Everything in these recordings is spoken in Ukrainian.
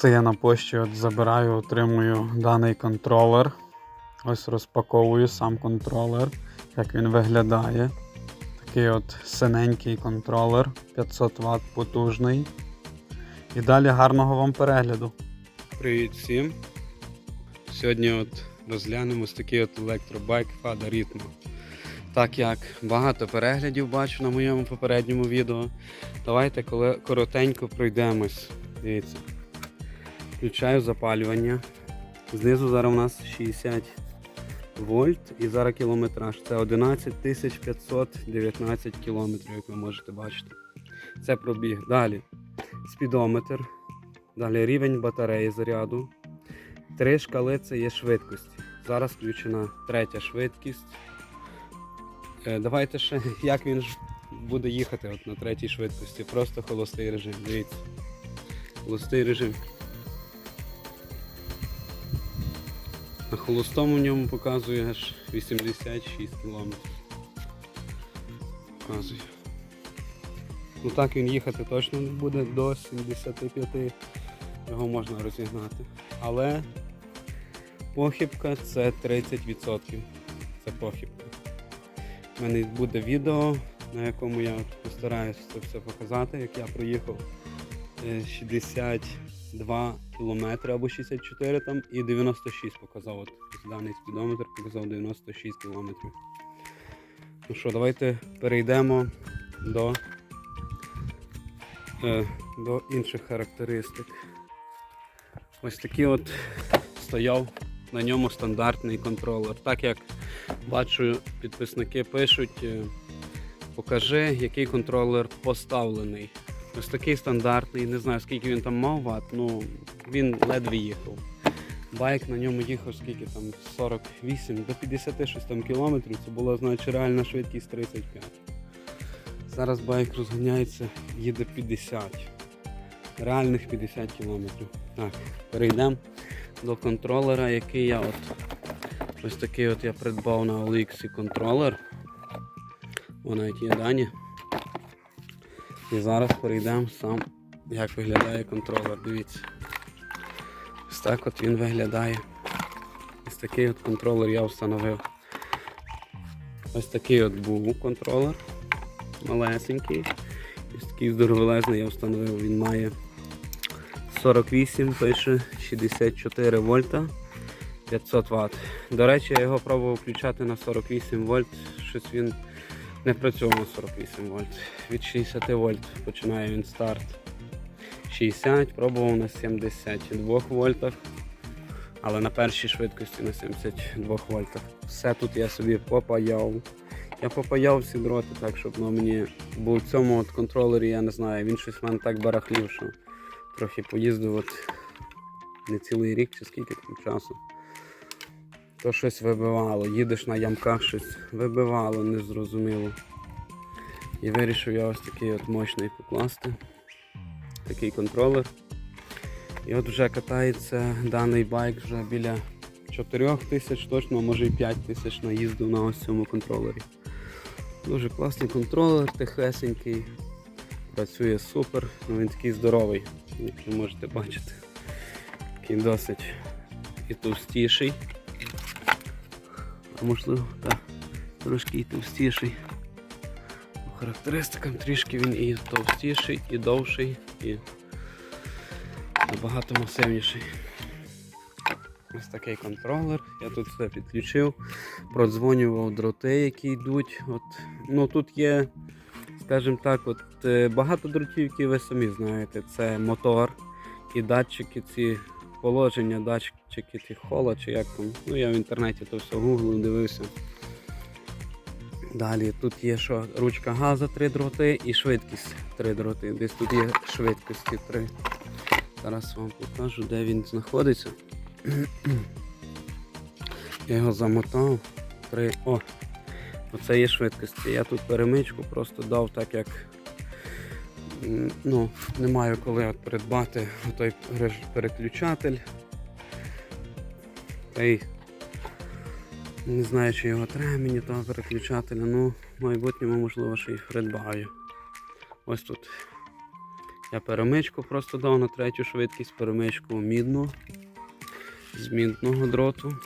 Це я на пошті от забираю, отримую даний контролер. Ось розпаковую сам контролер, як він виглядає. Такий от синенький контролер, 500 Вт потужний. І далі гарного вам перегляду. Привіт всім! Сьогодні от розглянемо ось такий от електробайк Fada Ritmo. Так як багато переглядів бачу на моєму попередньому відео, давайте коротенько пройдемось. Дивіться. Включаю запалювання. Знизу зараз у нас 60 вольт і зараз кілометраж. Це 11 519 кілометрів, як ви можете бачити. Це пробіг. Далі спідометр. Далі рівень батареї заряду. Три шкали це є швидкості. Зараз включена третя швидкість. Е, Давайте ще, як він буде їхати от на третій швидкості. Просто холостий режим. Дивіться. Холостий режим. Холостом у ньому показує аж 86 км. Показує. Ну так він їхати точно не буде до 75 його можна розігнати. Але похибка це 30%. Це похибка. У мене буде відео, на якому я постараюся це все показати, як я проїхав е, 60. 2 кілометри або 64 там і 96 показав. От даний спідометр показав 96 кілометрів. Ну що, давайте перейдемо до, е, до інших характеристик. Ось такий от стояв на ньому стандартний контролер. Так як бачу, підписники пишуть, е, покажи, який контролер поставлений. Ось такий стандартний, не знаю скільки він там мав ват, ну він ледве їхав. Байк на ньому їхав скільки там 48 до 56 там кілометрів, це була значить реальна швидкість 35. Зараз байк розганяється, їде 50. Реальних 50 кілометрів. Так, перейдемо до контролера, який я от ось такий от я придбав на OLX контролер. О, навіть є дані. І зараз перейдемо сам, як виглядає контролер. Дивіться. Ось так от він виглядає. Ось такий от контролер я встановив. Ось такий от був контролер. Малесенький. Ось такий здоровелезний я встановив. Він має 48, пише 64 вольта 500 Вт. До речі, я його пробував включати на 48 вольт. Щось він не працював на 48 вольт. Від 60 вольт починає він старт. 60, пробував на 72 вольтах, але на першій швидкості на 72 вольтах. Все тут я собі попаяв. Я попаяв всі дроти так, щоб ну, мені бо в цьому от контролері, я не знаю, він щось в мене так барахлів, що трохи поїздив от не цілий рік чи скільки там часу. То щось вибивало, їдеш на ямках, щось вибивало, незрозуміло. І вирішив я ось такий от мощний покласти. Такий контролер. І от вже катається даний байк вже біля 4 тисяч, точно, може і 5 тисяч наїздив на ось цьому контролері. Дуже класний контролер, тихесенький, працює супер, ну, він такий здоровий, як ви можете бачити. Такий досить і товстіший. А можливо, так, трошки і товстіший. По характеристикам трішки він і товстіший, і довший, і набагато масивніший. Ось такий контролер. Я тут все підключив, продзвонював дроти, які йдуть. От, ну, тут є, скажімо так, от, е, багато дротів, які ви самі знаєте. Це мотор і датчики ці положення, датчики хола чи як там. Ну, я в інтернеті то все гуглив, дивився. Далі тут є що ручка газу, три дроти і швидкість три дроти. Десь тут є швидкості три. Зараз вам покажу, де він знаходиться. Я його замотав. Три. О! Оце є швидкості. Я тут перемичку просто дав так як ну, не маю коли от придбати той переключатель. Та й не знаю, чи його треба мені того переключателя, ну в майбутньому можливо ще й придбаю. Ось тут Я перемичку просто дав на третю швидкість, перемичку мідну з мідного дроту.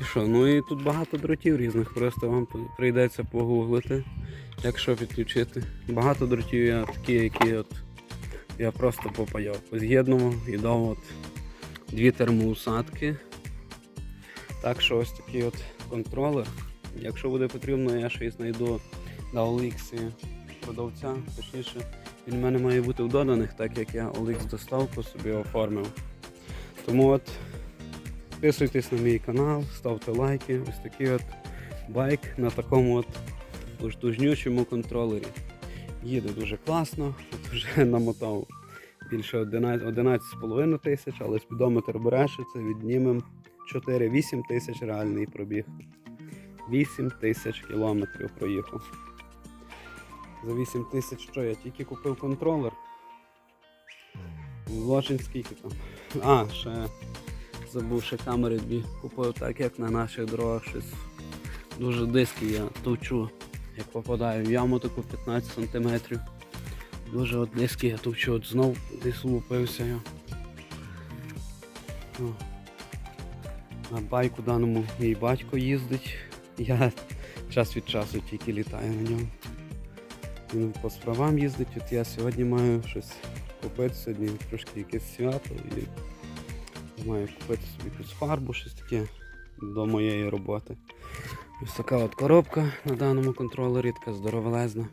І що? Ну і тут багато дротів різних, просто вам прийдеться погуглити, якщо підключити. Багато дротів я такі, які от я просто попаяв. З'єднував і дав от дві термоусадки. Так що ось такий от контролер. Якщо буде потрібно, я щось знайду на OLX продавця, точніше, він в мене має бути в доданих, так як я OLX доставку собі оформив. Тому от підписуйтесь на мій канал, ставте лайки. Ось такий от байк на такому от потужнючому контролері. Їде дуже класно, от вже намотав більше 11 11,5 тисяч, але спідометр береше, це віднімем 4-8 тисяч реальний пробіг. 8 тисяч кілометрів проїхав. За 8 тисяч що я тільки купив контролер. Вложень скільки там. А, ще забув ще камери дві купив, так як на наших дорогах щось дуже диски я товчу, як попадаю в яму таку 15 см. Дуже от диски я товчу, от знов десь лупився я. На байку даному мій батько їздить. Я час від часу тільки літаю на ньому. Він по справам їздить, от я сьогодні маю щось купити, сьогодні трошки якесь свято і маю купити собі якусь фарбу, щось таке до моєї роботи. Ось така от коробка на даному контролері, така здоровелезна.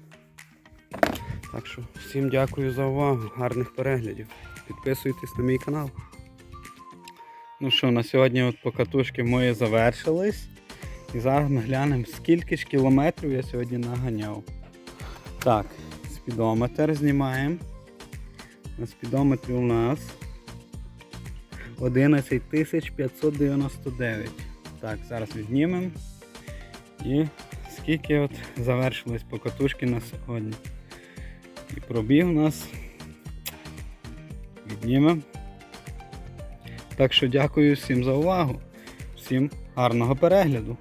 Так що всім дякую за увагу, гарних переглядів. Підписуйтесь на мій канал. Ну що, на сьогодні от покатушки мої завершились. І зараз ми глянемо, скільки ж кілометрів я сьогодні наганяв. Так, спідометр знімаємо. На спідометрі у нас 11 599. Так, зараз віднімемо. І скільки от завершилось покатушки на сьогодні. І пробіг у нас. Віднімемо. Так що дякую всім за увагу. Всім гарного перегляду.